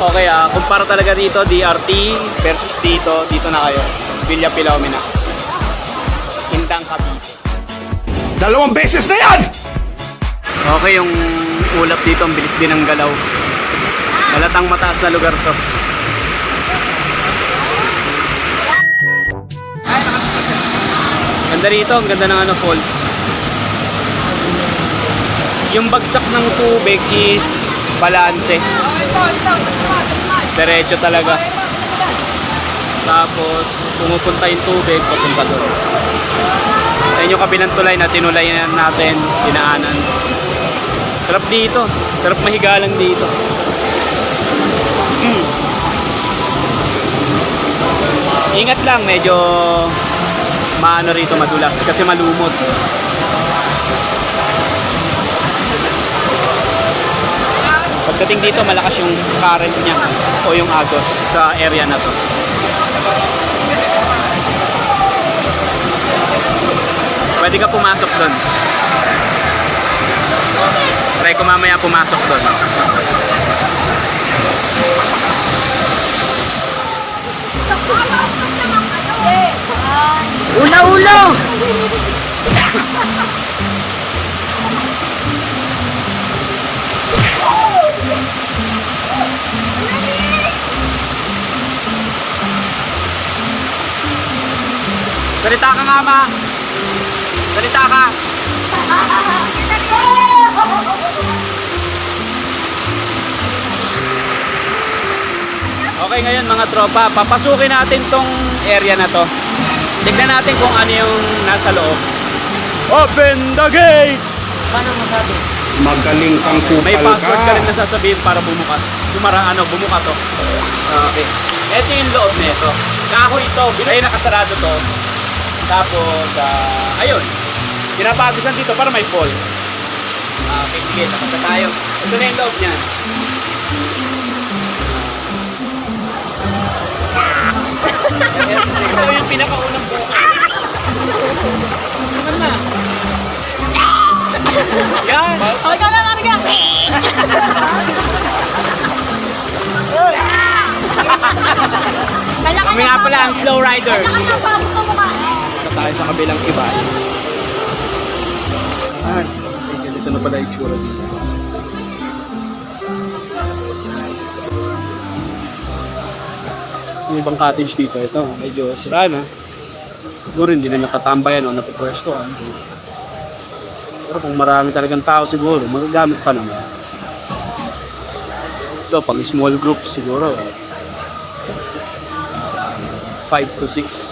Okay ah, kumpara talaga dito, DRT versus dito, dito na kayo. Villa Pilomena. Indang Cavite. Dalawang beses na yan! Okay, yung ulap dito, ang bilis din ng galaw. Malatang mataas na lugar to. Ganda rito, ang ganda ng ano, falls. Yung bagsak ng tubig is balanse. Diretso talaga. Tapos, pumupunta yung tubig, papunta doon. Sa inyo kabilang tulay na tinulay na natin, dinaanan. Sarap dito. Sarap mahiga lang dito. Mm. Ingat lang, medyo maano rito madulas kasi malumot. Pagdating dito, malakas yung current niya o yung agos sa area na to. Pwede ka pumasok doon. Try ko mamaya pumasok doon. Ula-ulo! Salita ka nga ma! Salita ka! Okay ngayon mga tropa, papasukin natin tong area na to. Tignan natin kung ano yung nasa loob. Open the gate! Paano masabi? Magaling kang kupal May password ka ka. rin na sasabihin para bumukas. Sumara ano, bumuka to. Okay. Ito yung loob nito. Kahoy ito. Ay, nakasarado to. Tapos, ah, ayun. Pinapagisan dito para may fall. Ah, Okay, sige. Tapos na tayo. Ito na yung loob niyan. Ito yung pinakaunang buka. Naman na. Yan. O, ikaw na, Marga! Kami nga pala ang slow riders. Kanya pasok mo mukha. Na tayo sa kabilang iba. Ayan. Ganito na pala yung tsura dito. Yung ibang cottage dito, ito, medyo sira na. Siguro hindi na nakatambayan o napapwestohan. Pero kung marami talagang tao siguro, magagamit pa naman. Ito, pang small group siguro. 5 to 6.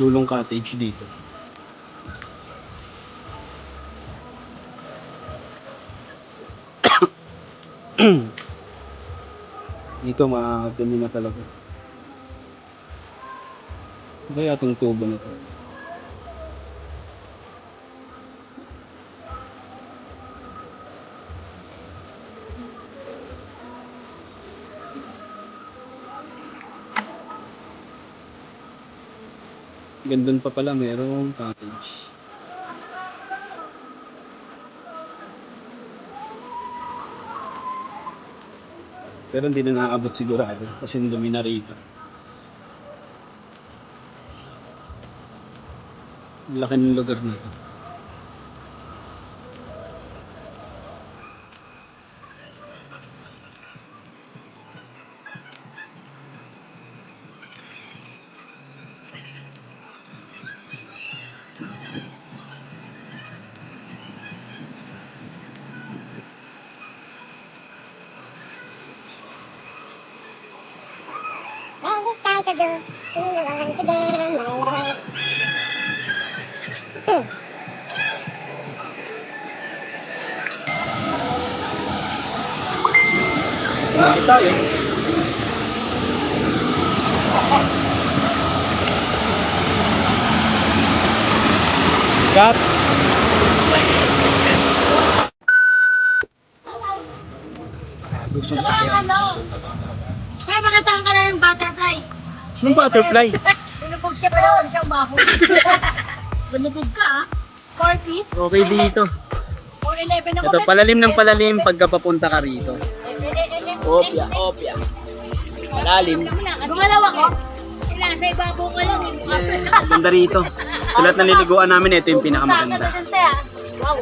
Dulong cottage dito. dito madumi na talaga. Kaya itong tubo na to. Gandun pa pala merong cottage. Pero hindi na nakaabot sigurado kasi dumi na rito. Laki ng lugar nito. Bakit tayo? Cut. Gusto Ano ang ano? Kaya pakatahan ka na ng butterfly. Anong butterfly? Binubog siya pero wala siya umahon. Binubog ka ah. 40 Okay dito. or 11 ako. Ito, palalim ng palalim pagka papunta ka rito. Opya, opya. Malalim. Gumalaw ako. Nasa ibabaw ka lang. eh. Ganda rito. Sa lahat ng niliguan namin, ito yung pinakamaganda. Wow,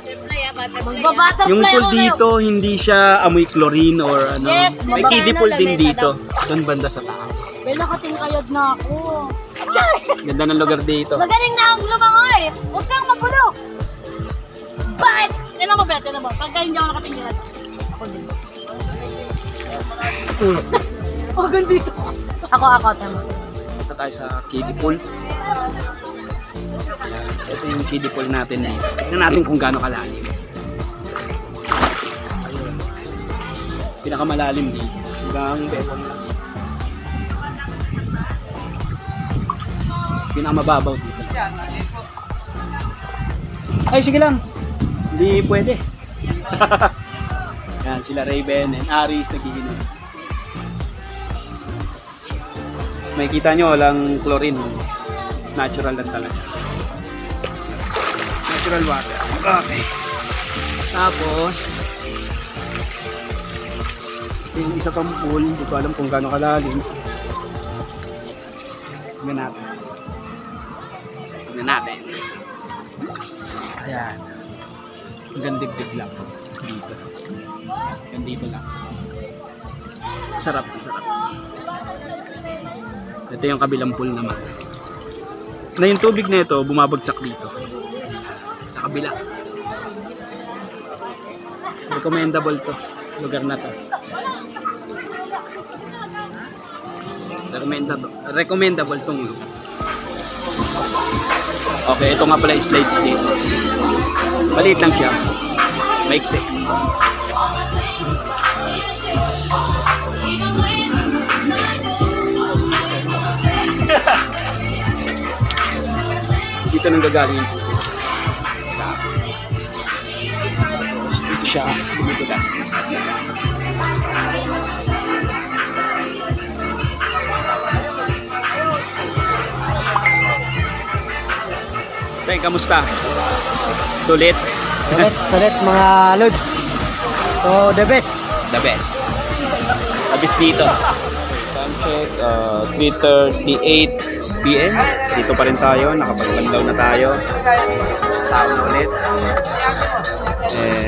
butterfly Yung pool ako dito, hindi siya amoy chlorine or ano. Yes, May kiddie pool din dito. Doon banda sa taas. ngayon. Bella, katingkayod na ako. Ganda ng lugar dito. Magaling na ang lumangoy. Huwag kang magulo. But, yan mo, Bet, yan mo. Pagka hindi ako nakatingin, ako din. Oh, dito. Ako, ako, tama. Punta tayo sa kiddie pool. Ito yung kiddie pool natin na Tignan natin kung gaano kalalim. Ayun. Pinakamalalim dito. Hanggang bewang lang. Pinakamababaw dito. Ay, sige lang. Hindi pwede. Yan, sila Raven and Aris nagiginom. Makikita nyo, walang chlorine. Natural lang talaga. Natural water. Okay. Tapos, yung isa pang pool. Hindi ko alam kung gaano kalalim. Tingnan natin. Tingnan natin. Ayan. Hanggang dibdib lang. Dito. Hanggang dito lang. Sarap, sarap. Ito yung kabilang pool naman. Na yung tubig na ito, bumabagsak dito. Sa kabila. Recommendable to. Lugar na to. Recommendable, recommendable tong lugar. Okay, ito nga pala slides dito. Maliit lang siya. Maiksi. Dito nang gagaling yung siya bumubulas. Tay, kamusta? Sulit? Sulit, sulit mga lods. So, the best. The best. Abis dito. Time check, uh, 3.38 p.m. Dito pa rin tayo, nakapagbandaw na tayo. Sound ulit.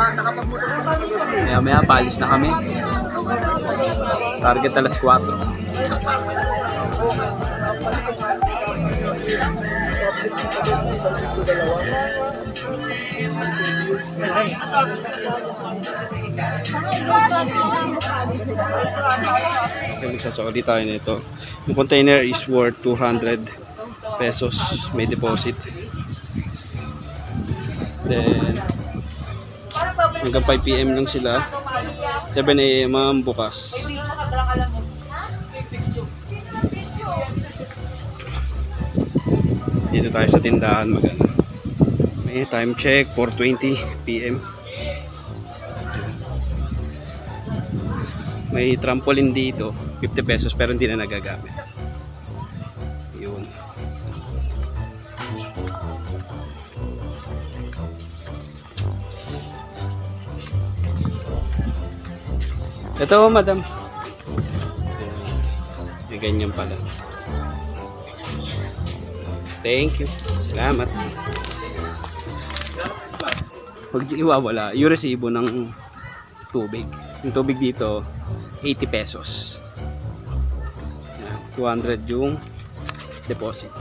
maya maya, palis na kami. Target alas 4. Nagsasakali tayo nito. Yung container is worth 200 pesos. May deposit. Then, hanggang 5 p.m. lang sila. 7 a.m. ang bukas. Dito tayo sa tindahan maganda. May time check 4:20 p.m. May trampoline dito, 50 pesos pero hindi na nagagamit. Ito, madam. May ganyan pala. Thank you. Salamat. Huwag iwawala yung resibo ng tubig. Yung tubig dito, 80 pesos. Yan, 200 yung deposit.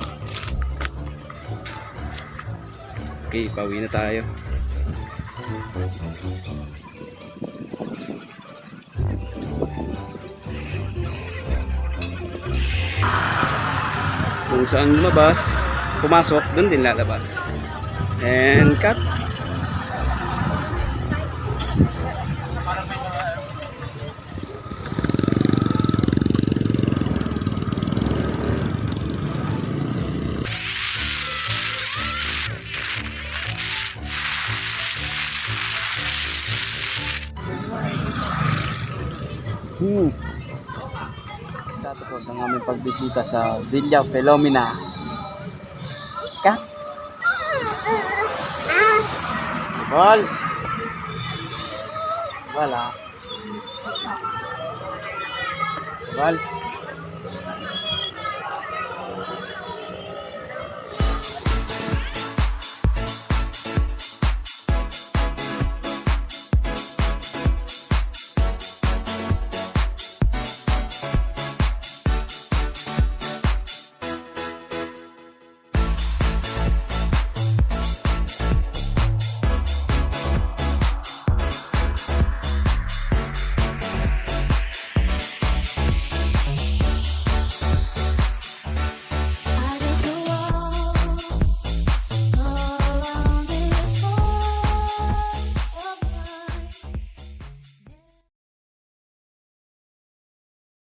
Okay, pauwi na tayo. Kung saan lumabas, pumasok, doon din lalabas. And cut. Hmm. Tatapos ang aming pagbisita sa Villa Filomena. Ka? Ball! Ball ah. Ball!